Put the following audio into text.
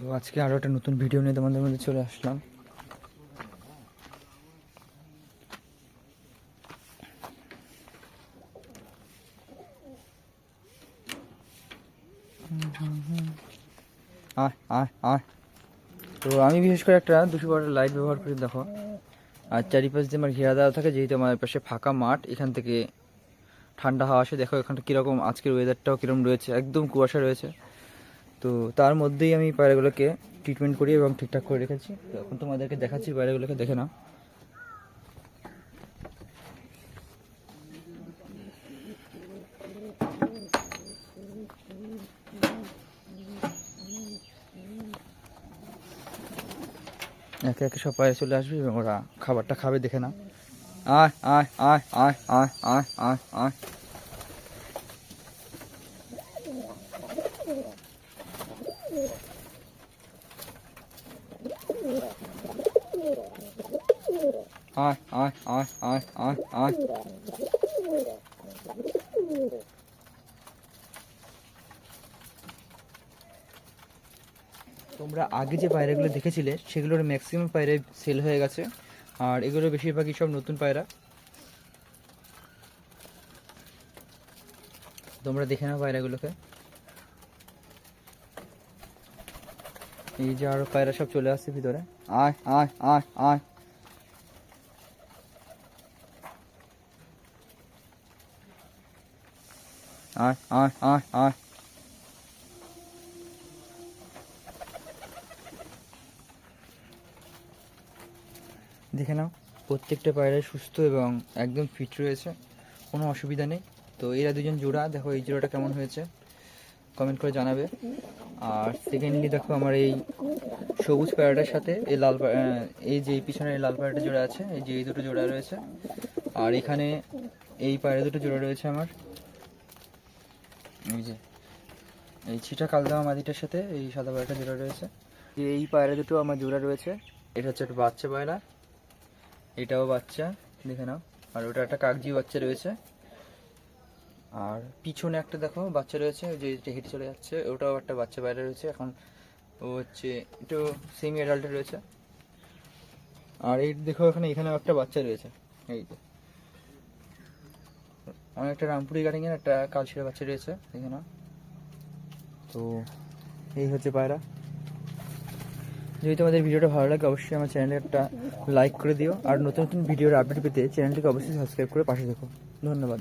তো আজকে আরও একটা নতুন ভিডিও নিয়ে তোমাদের মধ্যে চলে আসলাম। তো আমি বিশেষ করে একটা দুশো ওয়াটের লাইট ব্যবহার করি, দেখো। আর চারিপাশ দিয়ে আমার ঘেরা দেওয়া থাকে, যেহেতু আমার পাশে ফাঁকা মাঠ, এখান থেকে ঠান্ডা হাওয়া আসে। দেখো এখানটা কীরকম, আজকের ওয়েদারটাও কীরকম রয়েছে, একদম কুয়াশা রয়েছে। তো তার মধ্যেই আমি পায়রাগুলোকে ট্রিটমেন্ট করি এবং ঠিকঠাক করে রেখেছি। এখন তোমাদেরকে দেখাচ্ছি পায়রাগুলোকে, দেখে নাও। একে একে সব পায়ে চলে আসবে এবং ওরা খাবারটা খাবে, দেখে না আয় আয় আয় আয় আয় আয় আয় আয়। আয় আয় আয় আয় আয় আয় তোমরা আগে যে পায়রাগুলো দেখেছিলে, সেগুলোর ম্যাক্সিমাম পায়রা সেল হয়ে গেছে। আর এগুলো বেশিরভাগই সব নতুন পায়রা। তোমরা দেখে নাও পায়রাগুলোকে। এই যে আরও পায়রা সব চলে আসছে ভিতরে। আয় আয় আয় আয়। আয় আয় আয় আয়। দেখে নাও প্রত্যেকটা পায়রাই সুস্থ এবং একদম ফিট রয়েছে। কোনো অসুবিধা নেই। তো এরা দুজন জোড়া দেখো এই জোড়াটা কেমন হয়েছে। কমেন্ট করে জানাবে। আর সেকেন্ডলি দেখো আমার এই সবুজ প্যারাটার সাথে, এই লাল এই যে পিছনে এই লাল পায়রাটা জোড়া আছে, এই যে এই দুটো জোড়া রয়েছে। আর এখানে এই পায়রা দুটো জোড়া রয়েছে আমার। এই যে, এই ছিটা কালদামা মাদিটার সাথে এই সাদা পায়রাটা জোড়া রয়েছে। এই পায়রা দুটো আমার জোড়া রয়েছে। এটা হচ্ছে একটা বাচ্চা পায়রা। এটাও বাচ্চা, দেখে নাও। আর ওটা একটা কাগজি বাচ্চা রয়েছে। আর পিছনে একটা দেখো, বাচ্চা রয়েছে যে হেঁটে চলে যাচ্ছে, ওটাও একটা বাচ্চা বাইরে রয়েছে, এখন ও হচ্ছে একটু সেমি অ্যাডাল্টে রয়েছে। আর এই দেখো, এখানে, এখানেও একটা বাচ্চা রয়েছে, এই যে। অনেকটা রামপুরি গাড়িঙের একটা কালশিরা বাচ্চা রয়েছে এখানে তো এই হচ্ছে পায়রা। যদি তোমাদের ভিডিওটা ভালো লাগে, অবশ্যই আমার চ্যানেলে একটা লাইক করে দিও, আর নতুন নতুন ভিডিওর আপডেট পেতে চ্যানেলটিকে অবশ্যই সাবস্ক্রাইব করে পাশে দেখো ধন্যবাদ।